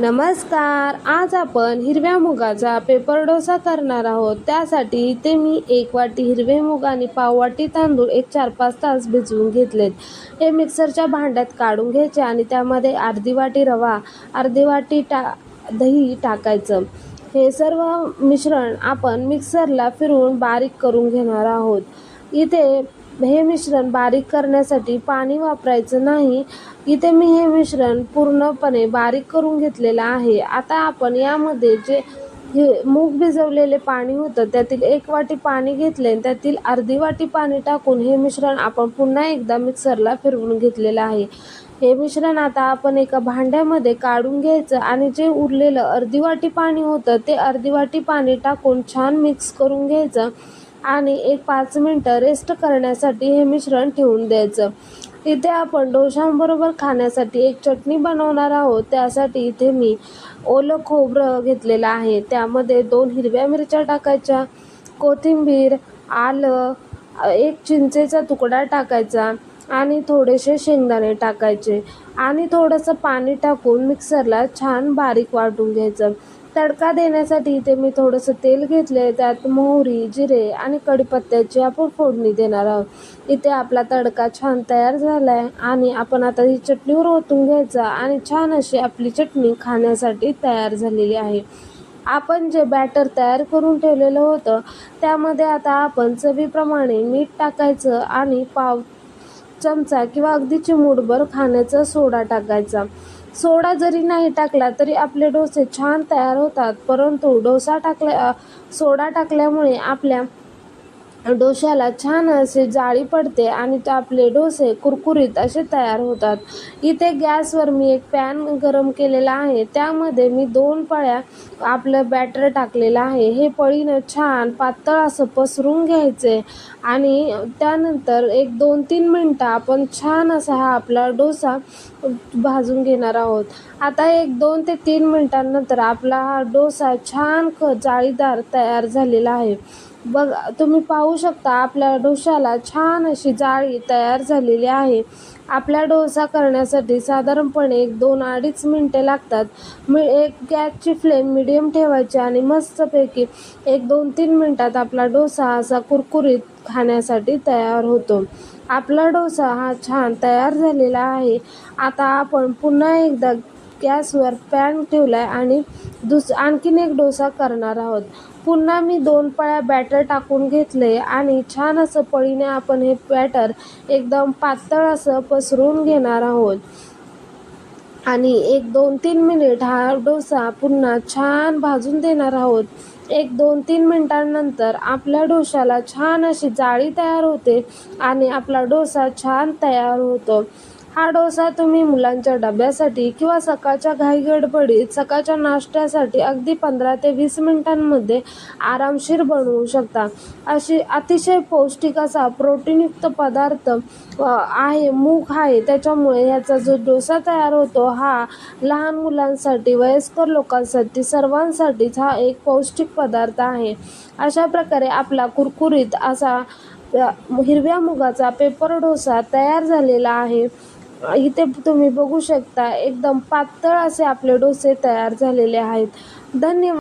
नमस्कार आज आपण हिरव्या मुगाचा पेपर डोसा करणार आहोत. त्यासाठी इथे मी एक वाटी हिरवे मूग आणि पाव वाटी तांदूळ एक चार पाच तास भिजवून घेतलेत. हे मिक्सरच्या भांड्यात काढून घ्यायचे आणि त्यामध्ये अर्धी वाटी रवा अर्धी वाटी टा दही टाकायचं. हे सर्व मिश्रण आपण मिक्सरला फिरवून बारीक करून घेणार आहोत. इथे हे मिश्रण बारीक करण्यासाठी पाणी वापरायचं नाही. इथे मी हे मिश्रण पूर्णपणे बारीक करून घेतलेलं आहे. आता आपण यामध्ये जे हे मूग भिजवलेले पाणी होतं त्यातील एक वाटी पाणी घेतले आणि त्यातील अर्धी वाटी पाणी टाकून हे मिश्रण आपण पुन्हा एकदा मिक्सरला फिरवून घेतलेलं आहे. हे मिश्रण आता आपण एका भांड्यामध्ये काढून घ्यायचं आणि जे उरलेलं अर्धी वाटी पाणी होतं ते अर्धी वाटी पाणी टाकून छान मिक्स करून घ्यायचं. आणि एक पाच मिनटं रेस्ट करण्यासाठी हे मिश्रण ठेवून द्यायचं. इथे आपण डोशांबरोबर खाण्यासाठी एक चटणी बनवणार आहोत. त्यासाठी इथे मी ओलं खोबरं घेतलेलं आहे. त्यामध्ये दोन हिरव्या मिरच्या टाकायच्या कोथिंबीर आलं एक चिंचेचा तुकडा टाकायचा आणि थोडेसे शेंगदाणे टाकायचे. आणि थोडंसं पाणी टाकून मिक्सरला छान बारीक वाटून घ्यायचं. तडका देण्यासाठी इथे मी थोडंसं तेल घेतलं आहे त्यात मोहरी जिरे आणि कढीपत्त्याची आपण फोडणी देणार आहोत. इथे आपला तडका छान तयार झाला आहे आणि आपण आता ही चटणीवर ओतून घ्यायचा आणि छान अशी आपली चटणी खाण्यासाठी तयार झालेली आहे. आपण जे बॅटर तयार करून ठेवलेलं होतं त्यामध्ये आता आपण चवीप्रमाणे मीठ टाकायचं आणि पाव चमचा किंवा अगदी चिमूटभर खाण्याचा सोडा टाकायचा. सोडा जरी नाही टाकला तरी आपले डोसे छान तयार होतात. परंतु डोसा टाकल्या सोडा टाकल्यामुळे आपल्या डोश्याला छान असे जाळी पडते आणि आपले डोसे कुरकुरीत असे तयार होतात. इथे गॅसवर मी एक पॅन गरम केलेला आहे. त्यामध्ये मी दोन पळ्या आपलं बॅटर टाकलेलं आहे. हे पळीनं छान पातळ असं पसरून घ्यायचे आणि त्यानंतर एक दोन तीन मिनटं आपण छान असा हा आपला डोसा भाजून घेणार आहोत. आता एक दोन ते तीन मिनटांनंतर आपला हा डोसा छान ख जाळीदार तयार झालेला आहे. बघ तुम्ही पाहू शकता आपल्या डोशाला छान अशी जाळी तयार झालेली आहे. आपला डोसा करण्यासाठी साधारणपणे एक दोन अडीच मिनटे लागतात. मी एक गॅसची फ्लेम मिडियम ठेवायची आणि मस्तपैकी एक दोन तीन मिनटात आपला डोसा असा कुरकुरीत खाण्यासाठी तयार होतो. आपला डोसा हा छान तयार झालेला आहे. आता आपण पुन्हा एकदा गॅसवर पॅन ठेवला आहे आणि दुस आणखीन एक डोसा करणार आहोत. पुन्हा मी दोन पळ्या बॅटर टाकून घेतले आणि छान असं पळीने आपण हे बॅटर एकदम पातळ असं पसरून घेणार आहोत. आणि एक दोन तीन मिनिट हा डोसा पुन्हा छान भाजून देणार आहोत. एक दोन तीन मिनटांनंतर आपल्या डोशाला छान अशी जाळी तयार होते आणि आपला डोसा छान तयार होतो. हा डोसा तुम्ही मुलांच्या डब्यासाठी किंवा सकाळच्या घाईगडबडीत सकाळच्या नाश्त्यासाठी अगदी पंधरा ते वीस मिनिटांमध्ये आरामशीर बनवू शकता. अशी अतिशय पौष्टिक असा प्रोटीनयुक्त पदार्थ आहे मूग आहे. त्याच्यामुळे ह्याचा जो डोसा तयार होतो हा लहान मुलांसाठी वयस्कर लोकांसाठी सर्वांसाठीच हा एक पौष्टिक पदार्थ आहे. अशा प्रकारे आपला कुरकुरीत असा हिरव्या मुगाचा पेपर डोसा तयार झालेला आहे. इथे तुम्ही बघू शकता एकदम पातळ असे आपले डोसे तयार झालेले आहेत. धन्यवाद.